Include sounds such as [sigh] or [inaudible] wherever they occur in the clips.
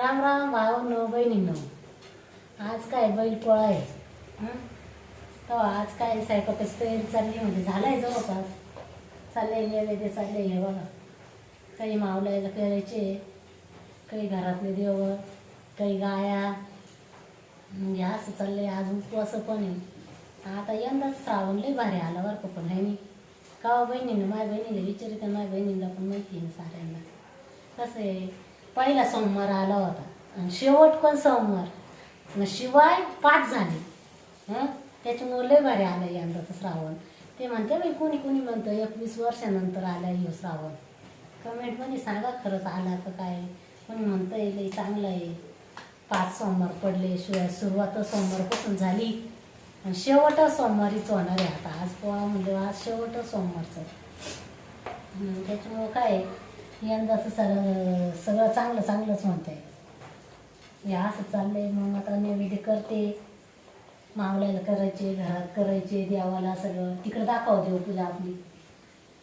राम राम भाऊ बहिणींनो आज काय बैल पोळा आहे? तो आज काय स्वयंपाकाची तयारी चालली म्हणजे झालाय जवळपास. चाललंय ते चालले हे बघा. काही मावल्याला करायचे काही घरातले देव काही गाया. म्हणजे असं चाललंय आज उपवास पण आहे. आता यंदाच श्रावण लय भारी आला बरं का पण मी का हो बहिणीनं? माझ्या बहिणीला विचारित माझ्या बहिणीला पण माहिती आहे ना साऱ्यांना. कसं आहे? पहिला सोमवार आला होता. आणि शेवट पण सोमवार. मग शिवाय पाच झाले. हं? त्याच्यामुळे लय भारी आलं यंदाचं श्रावण. ते म्हणते मी कोणी कोणी म्हणतं एकवीस वर्षानंतर आला ह्यो श्रावण. कमेंटमध्ये सांगा खरंच आला तर काय. कोणी म्हणतं लय चांगलं आहे. पाच सोमवार पडले शिवाय सुरुवात सोमवारपासून झाली. आणि शेवट सोमवारीच होणार आहे आता. आज पोळा म्हणजे आज शेवट सोमवारचं. त्याच्यामुळं काय आहे, यंदाचं सगळं सगळं चांगलं चांगलंच म्हणते हे असं चाललंय मग आता नैवेद्य करते. मावल्याला करायचे घरात करायचे देवाला सगळं. तिकडे दाखव देव पूजा आपली.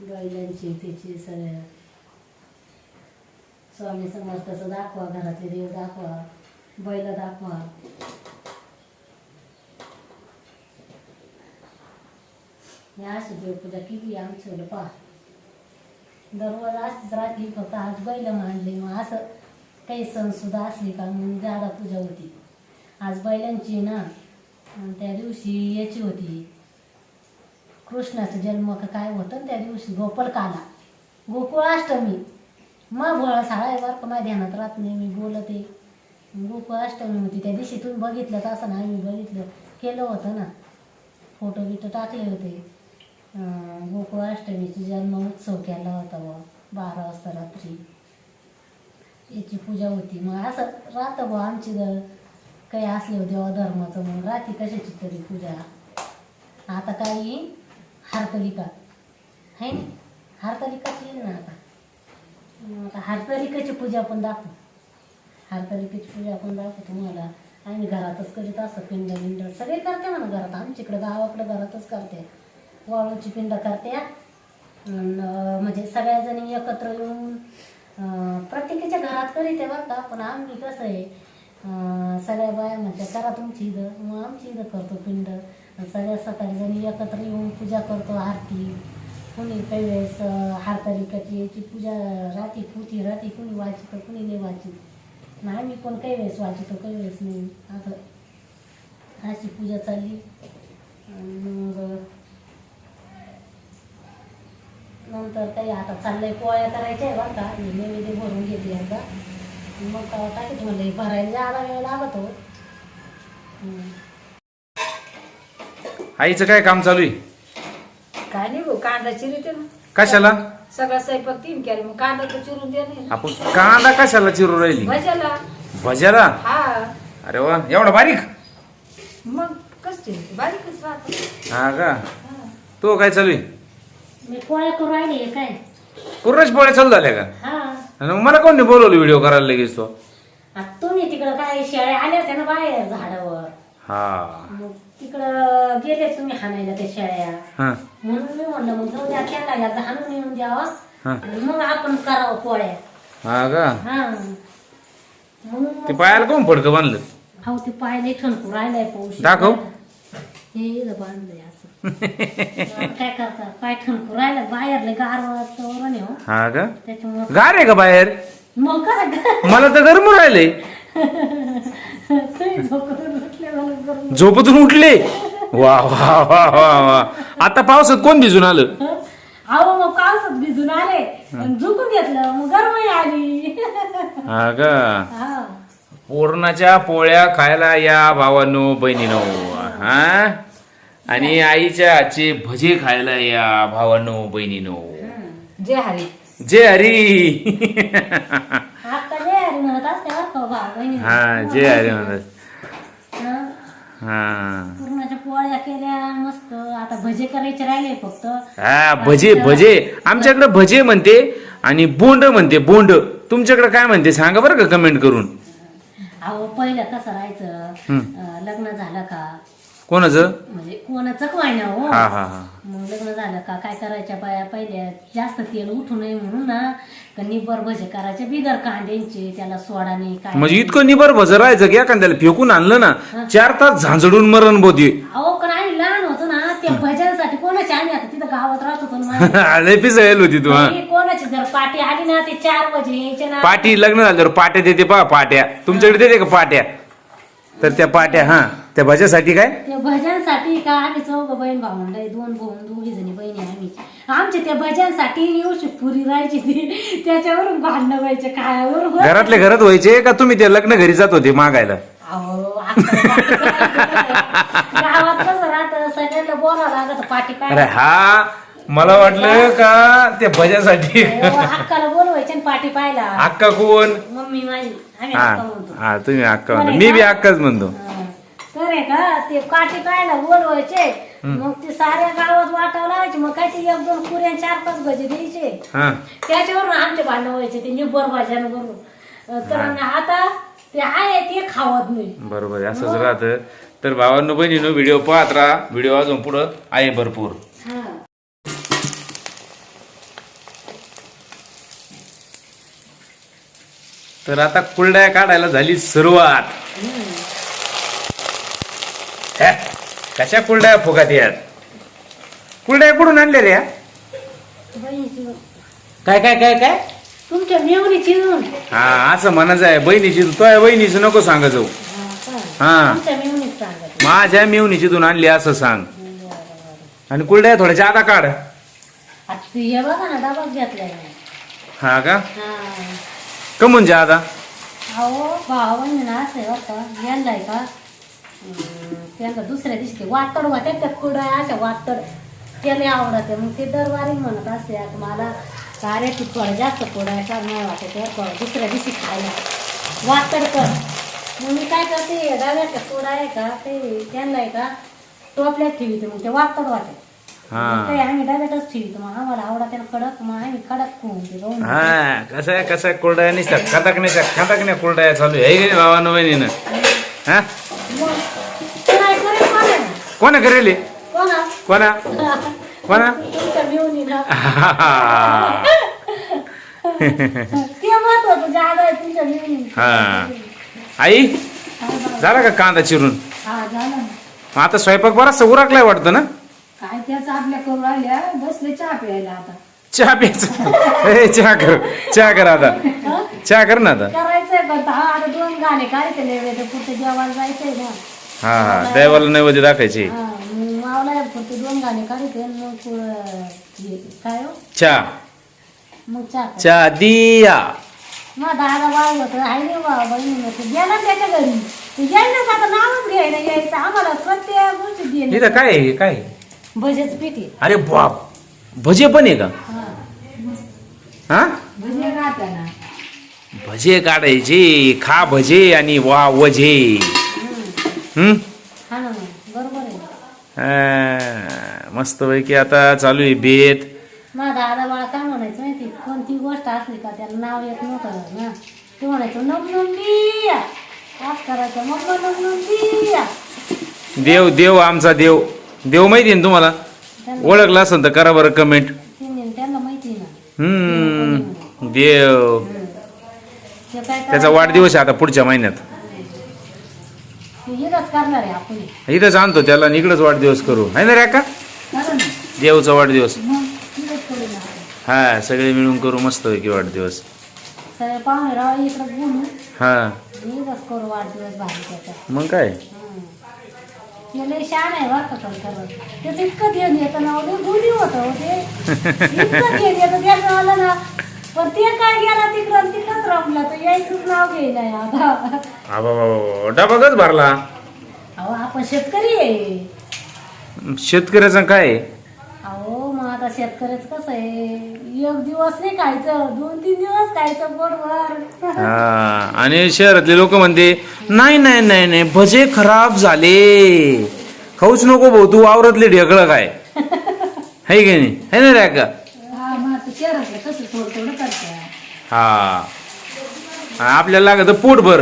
बैलांची त्याची सगळ्या स्वामी समर्थाचं दाखवा घरातले देव दाखवा बैल दाखवा. या अशी देवपूजा किती आमचं पहा. दररोज असंच राहते फक्त आज बैल मांडले मग असं काही सण सुद्धा असली का म्हणून दादा पूजा होती. आज बैलांची ना त्या दिवशी याची होती. कृष्णाचा जन्म का काय होतं ना त्या दिवशी गोपालकाला गोकुळाष्टमी मग भोळा साळा आहे बरं का माझ्या ध्यानात राहत नाही मी बोलते. गोकुळाष्टमी होती त्या दिवशी तुम्ही बघितलं असं ना मी बघितलं केलं होतं ना. फोटो बिटो टाकले होते. गोकुळाष्टमीचा जन्म उत्सव केला होता व बारा वाजता रात्री. याची पूजा होती. मग असं राहतं बुवा आमची जर काही असले हो देवा धर्माचं मग राहते कशाची तरी पूजा. आता काय हारतलिका हरतालिका. आहे ना? हरतालिकाची येईल ना आता? आता हरतालिकाची पूजा पण दाखवू. हरतालिकेची पूजा पण दाखवू तुम्हाला. आम्ही घरातच करीत असतो पिंड बिंड सगळे करते म्हणा घरात. आमच्याकडे गावाकडे घरातच करते. वाळूची पिंड करते. म्हणजे सगळ्याजणी एकत्र येऊन प्रत्येकीच्या प्रत्येकाच्या घरात करीते बरं का पण आम्ही कसं आहे सगळ्या बाया म्हणते करा तुमची इथं. मग आमची इथं करतो पिंड. सगळ्या सकाळी जणी एकत्र येऊन पूजा करतो आरती. कुणी काही वेळेस अं, याची पूजा राहते पुती राहते कुणी वाचितो कुणी नाही वाचित. नाही मी पण काही वेळेस वाचितो काही वेळेस नाही. असं अशी पूजा चालली आणि मग नंतर काही आता चाललंय पोळ्या करायच्या आहे बरं का. मी नैवेद्य भरून घेतली आता. मग टाकीत म्हणलं भरायला जायला वेळ लागत. हो. आईचं काय काम चालू आहे? काय नाही भाऊ कांदा चिरते ना. कशाला? सगळा स्वयंपाक तीन केला मग कांदा तर चिरून दे नाही आपण कांदा कशाला चिरू राहिली? भजाला भज्याला? हा. अरे वा एवढा बारीक? मग कस चिरते? बारीकच राहत. हा का? तो काय चालू आहे? मी पोळ्या करू राहिले हे काय? पूर्णच पोळ्या चालू झाल्या का? हा. आणि मग मला कोण नाही बोलवलं व्हिडिओ करायला लगेच तो? तुम्ही तिकडं काय शेळ्या आल्या होत्या ना बाहेर झाडावर? हा. मग तिकडं गेले तुम्ही हाणायला त्या शेळ्या हा. म्हणून मी म्हणलं मग जाऊ द्या त्यांना एकदा हाणून येऊन द्यावा. हा. आणि मग आपण करावं पोळ्या. हा का? हा. म्हणून ते पायाला कोण फडकं बांधलं? अहो ते पाय ठणकू राहिलाय पाऊस. दाखव. हे इथं बांधलंय असं. आता काय वरण हो. हा का? त्याच्यामुळं गार आहे का बाहेर? मग काय मला तर गरम राहिले झोपतून उठले? वा वा वा वा वा. आता पावसात कोण भिजून आलं? अहो मग पावसात भिजून आले. झुकून घेतलं मग गरमही आली. हा का? हा. पूर्णाच्या पोळ्या खायला या भावांनो बहिणीनो. हा? आणि आईच्या हातचे भजे खायला या भावांनो बहिणीनो. जे हरी. जे हरी. आता जे अरे म्हणत असते बरं का बा बहिणी. हा जे हरी म्हणत हा. हा. पुरणाच्या पोळ्या केल्या मस्त. आता भजे करायचे राहिले फक्त. हा भजे भजे. आमच्याकडे भजे म्हणते आणि बोंड म्हणते बोंड. तुमच्याकडे काय म्हणते सांगा बरं का कमेंट करून. अहो पहिलं कसं राहायचं. अं, लग्न झालं का? कोणाचं? म्हणजे कोणाचं काय ना हो हा हा हा. मग लग्न झालं का? काय करायच्या बाया? पहिल्या जास्त तेल उठू नये म्हणून ना का निबर भजे करायचे बिगर कांद्यांचे त्याला सोडा नाही काय म्हणजे इतकं निबर भजर राहायचं की एखाद्याला फेकून आणलं ना चार तास झांजडून मरण बोधी. अहो पण आम्ही लहान होतो ना त्या भज्यांसाठी कोणाची आम्ही आता तिथं गावात राहत होतो ना. लय पिसायला होती तू हा. कोणाची जर पाठी आली ना ते चार भजे यायचे ना. पाटी लग्न झाल्यावर पाट्या देते पा पाट्या. तुमच्याकडे देते का पाट्या? तर त्या पाट्या हा त्या भज्यासाठी काय? त्या भजनसाठी का? आम्ही चौघ बहीण भावंड आहे दोन भाऊ दोघी जणी बहिणी आम्ही. आमच्या त्या भजनसाठी येऊशी पुरी राहायची ती त्याच्यावरून भांडणं व्हायचे खायावर घरातल्या घरात व्हायचे का तुम्ही ते लग्न घरी जात होते मागायला? अहो, आता [laughs] गावात कसं राहतं? सगळ्यांना बोलावं लागत पाठी अरे पाय हा मला वाटलं का त्या भज्यासाठी. हक्काला बोलवायचे आणि पाठी पायला अक्का कोण? मम्मी माझी आम्ही हा. हक्का म्हणतो. हा तुम्ही अक्का म्हणतो. मी बी अक्काच म्हणतो. हा. का ते काठी पायला बोलवायचे. मग ते साऱ्या गावात वाटावं लावायचे मग काय ते एक दोन कुऱ्या चार पाच भजे द्यायचे. हा. त्याच्यावरून आमचे भांडण व्हायचे ते निब्बर भाज्यांवरून तर आता ते आहे ते खावत नाही. बरोबर आहे, असंच राहतं. तर भावांनो बहिणीनो व्हिडिओ पाहत राहा. व्हिडिओ अजून पुढं आहे भरपूर हा तर आता कुलड्या काढायला झाली सुरुवात. हे, कशा कुलड्या फुगात यात? कुलड्या कुठून आणल्या रे काय काय काय काय? तुमच्या हा असं म्हणायचं आहे बहिणीची तो आहे बहिणीचं नको सांगा जाऊ. हा. तुमच्या मेवणीच सांगत माझ्या मेवणीची आणली असं सांग. आणि कुलड्या थोड्या जादा काढ. आता ते हे बघा ना डबाच घेतलाय. हा का? हा कमून जादा अहो भावाने ना असं आहे बरं का यांना आहे का अं, त्यांना दुसऱ्या दिवशी ते वातड वाटत त्या कुडा अशा वातड. त्याने आवडते मग ते दरवारी म्हणत असते आता मला कार्याची थोडं जास्त कुडा का नाही वाटत आहे, थोडं दुसऱ्या दिवशी खायला. वातड कर मग मी काय करते डाव्याच्या कुडा आहे का ते त्यांना आहे का टोपल्यात ठेवते मग ते वातड वाटत हा. काही आम्ही डाव्यातच ठेवतो मग आम्हाला आवडते ना कडक मग आम्ही कडक खाऊन ते गहू हा कसं आहे कसं आहे कुलड्या निसत्या खतकण्याच्या खतकण्या कुलड्या चालू आहे. हे भावानं बहिणीनं हा मग ते नाही करेल मला. कोणा करेल कोणा कोणा कोणा तुमच्या हा ते महत्वाचं जागा आहे तुमच्या मिळून आई झाला का कांदा चिरून? हा झालं ना. मग आता स्वयंपाक बराचसा उरकलाय वाटतं ना? त्याच आपल्या करू बसले चहा प्यायला आता. चहा प्यायचं? ए चहा कर चहा कर आता. चहा कर ना आता. करायचंय पण हा आता दोन गाणे नैवेद्य. पुढे जेवायला जायचंय ना. हा हा देवाला नैवेद्य दाखायची हा मग मावला दोन गाणे काढते मग पुढं हे काय हो? चहा. मग चहा कर. चहा दिया. मग दादा वाळ होत आहे रे वा बहिणी ते गेला त्याच्या घरी. ते यायलाच आता नावच घ्यायला यायचं. आम्हाला प्रत्येक गोष्टी देणे इथं काय आहे? काय आहे? भजेच पिठी अरे बाप भजे पण आहे का? हा. हा? भजे भजे काढायचे खा भजे आणि वा वजे. हम्म. हा ना मग बरोबर आहे. मस्त पैकी आता चालू आहे बेत. मग दादा बाळा काय म्हणायचं माहिती कोणती गोष्ट असली का त्याला नाव येत नव्हतं ना? ते म्हणायचं नमनंदिया आज करायचं मग नमनंदिया देव देव आमचा देव. देव माहिती आहे ना तुम्हाला? ओळखला असेल तर करा बरं कमेंट त्यांनी- त्यांना माहिती आहे ना. हम्म. देव ते काय त्याचा करायचं? वाढदिवस आहे आता पुढच्या महिन्यात. ते हेच करणार आहे आपण. इथंच आणतो त्याला आणि इकडंच वाढदिवस करू. आहे ना रे ना. देवचा वाढदिवस. मग हेच करू ना आपण. हा सगळे मिळून करू मस्त पैकी वाढदिवस. सगळे पाहुणे राव इकडं बोलू हा. हेच करू वाढदिवस भारी त्याचा. मग काय? लय शान आहे बरं का पण खरं. त्याचं इतकं ध्यान येतं ना लय गुणी होतं हो ते. इतकं [laughs] ध्यान येतं त्याचं आलं ना पण ते काय गेला तिकडं आणि तिकडंच रमला. तर यायचंच नाव घ्यायला आता. आबा बाबा डबागच भरला. अहो आपण शेतकरी आहे. शेतकऱ्याचं काय आहे? अहो मग आता शेतकऱ्याचं कसं आहे? एक दिवस नाही खायचं दोन तीन दिवस खायचं पोटभर. हा आणि शहरातले लोक म्हणते नाही नाही नाही नाही. भजे खराब झाले. खाऊच नको भाऊ तू आवरतले ढेकळं काय? है की नाही? है ना रे का हा. आपल्याला लागत पोट भर.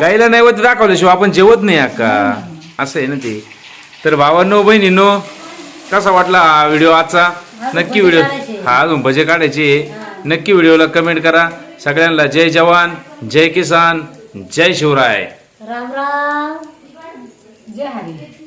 गायला नाही वत दाखवल्याशिवाय आपण जेवत नाही अक्का. असं आहे ना ते. तर भावांनो बहिणीनो कसा वाटला हा व्हिडिओ आजचा? नक्की व्हिडिओ हा अजून भजे काढायचे. नक्की व्हिडिओला कमेंट करा. सगळ्यांना जय जवान जय किसान जय शिवराय. राम राम. जय हरी.